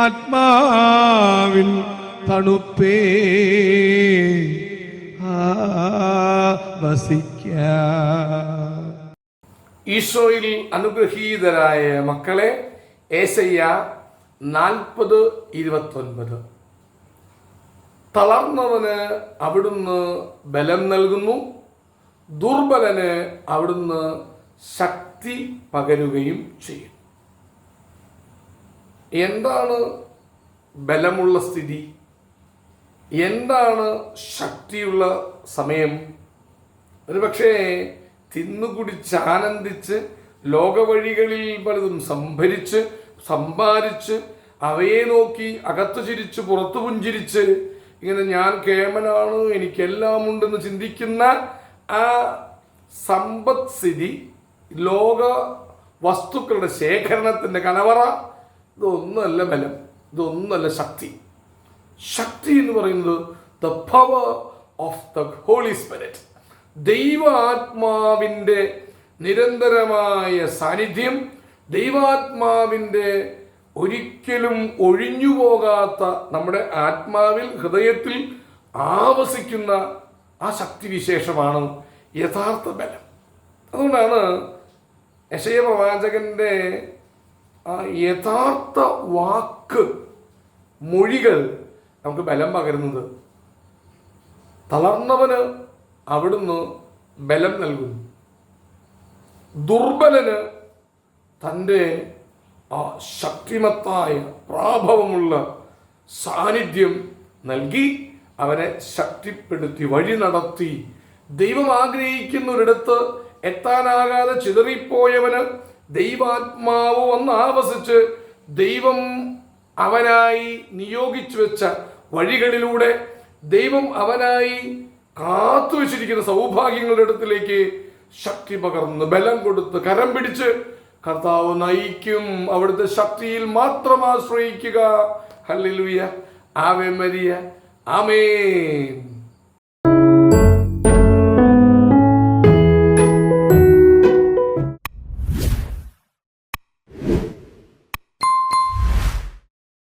ആത്മാവിൻ തണുപ്പേ. ഈശോയിൽ അനുഗ്രഹീതരായ മക്കളെ ഏസയ്യ നാൽപ്പത് ഇരുപത്തൊൻപത്. തളർന്നവന് അവിടുന്ന് ബലം നൽകുന്നു ദുർബലന് അവിടുന്ന് ശക്തി പകരുകയും ചെയ്യും. എന്താണ് ബലമുള്ള സ്ഥിതി? എന്താണ് ശക്തിയുള്ള സമയം? ഒരു പക്ഷേ തിന്നുകുടിച്ച് ആനന്ദിച്ച് ലോകവഴികളിൽ പലതും സംഭരിച്ച് സമ്പാദിച്ച് അവയെ നോക്കി അകത്തു ചിരിച്ച് പുറത്തു പുഞ്ചിരിച്ച് ഇങ്ങനെ ഞാൻ കേമനാണ് എനിക്കെല്ലാം ഉണ്ടെന്ന് ചിന്തിക്കുന്ന ആ സമ്പദ്സ്ഥിതി ലോക വസ്തുക്കളുടെ ശേഖരണത്തിന്റെ കലവറ ഇതൊന്നുമല്ല ബലം ഇതൊന്നുമല്ല ശക്തി. ശക്തി എന്ന് പറയുന്നത് the power of the holy spirit ദൈവാത്മാവിന്റെ നിരന്തരമായ സാന്നിധ്യം ദൈവാത്മാവിന്റെ ഒരിക്കലും ഒഴിഞ്ഞു പോകാത്ത നമ്മുടെ ആത്മാവിൽ ഹൃദയത്തിൽ ആവസിക്കുന്ന ആ ശക്തിവിശേഷമാണ് യഥാർത്ഥ ബലം. അതുകൊണ്ടാണ് യശയ പ്രവാചകന്റെ ആ യഥാർത്ഥ വാക്ക് മൊഴികൾ നമുക്ക് ബലം പകരുന്നത്. തളർന്നവന് അവിടുന്ന് ബലം നൽകുന്നു. ദുർബലന് തന്റെ ആ ശക്തിമത്തായ പ്രാഭവമുള്ള സാന്നിധ്യം നൽകി അവനെ ശക്തിപ്പെടുത്തി വഴി നടത്തി. ദൈവം ആഗ്രഹിക്കുന്ന ഒരിടത്ത് എത്താനാകാതെ ചിതറിപ്പോയവന് ദൈവാത്മാവ് വന്ന് ആവസിച്ച് ദൈവം അവനായി നിയോഗിച്ചു വെച്ച വഴികളിലൂടെ ദൈവം അവനായി കാത്തു വെച്ചിരിക്കുന്ന സൗഭാഗ്യങ്ങളുടെ അടുത്തിലേക്ക് ശക്തി പകർന്ന് ബലം കൊടുത്ത് കരം പിടിച്ച് കർത്താവ് നയിക്കും അവിടുത്തെ ശക്തിയിൽ മാത്രം ആശ്രയിക്കുക. ഹല്ലേലൂയ. Ave Maria. ആമേൻ.